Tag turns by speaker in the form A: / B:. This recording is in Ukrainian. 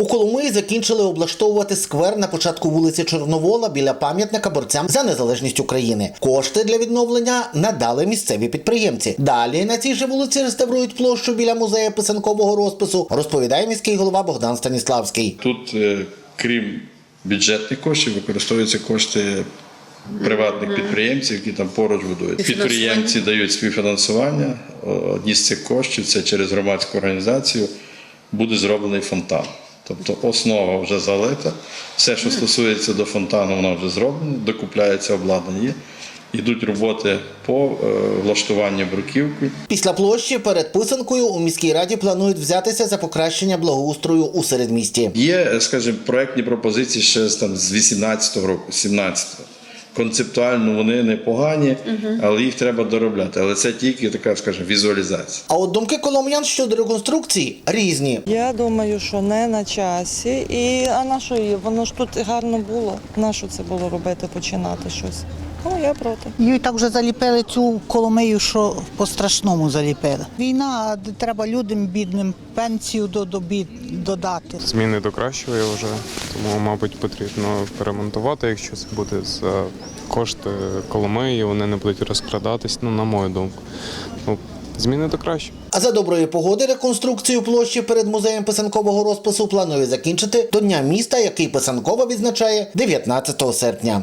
A: У Коломиї закінчили облаштовувати сквер на початку вулиці Чорновола біля пам'ятника борцям за незалежність України. Кошти для відновлення надали місцеві підприємці. Далі на цій же вулиці реставрують площу біля музею писанкового розпису, розповідає міський голова Богдан Станіславський.
B: Тут, е, крім бюджетних коштів, використовуються кошти приватних підприємців, які там поруч будують. Підприємці дають співфінансування. Одні з цих коштів це через громадську організацію буде зроблений фонтан. Тобто основа вже залита, все, що стосується до фонтану, воно вже зроблено, докупляється обладнання. Йдуть роботи по е, влаштуванню бруківки.
A: Після площі перед писанкою у міській раді планують взятися за покращення благоустрою у середмісті.
B: Є, скажімо, проектні пропозиції ще з, там, з 18-го року, 17-го. Концептуально вони непогані, але їх треба доробляти. Але це тільки така, скажімо, візуалізація.
A: А от думки колом'ян щодо реконструкції різні.
C: Я думаю, що не на часі. І а на що її? Воно ж тут гарно було. На що це було робити, починати щось? Ну я проти.
D: Її так вже заліпили цю коломию, що по-страшному заліпили. Війна, а треба людям бідним пенсію до, до бід додати.
E: Зміни до кращого я вважаю. Тому, мабуть, потрібно перемонтувати, якщо це буде за кошти Коломиї, вони не будуть розкрадатись, ну, на мою думку. Ну, зміни до кращого.
A: А за доброї погоди реконструкцію площі перед музеєм писанкового розпису планує закінчити до Дня міста, який писанкова відзначає 19 серпня.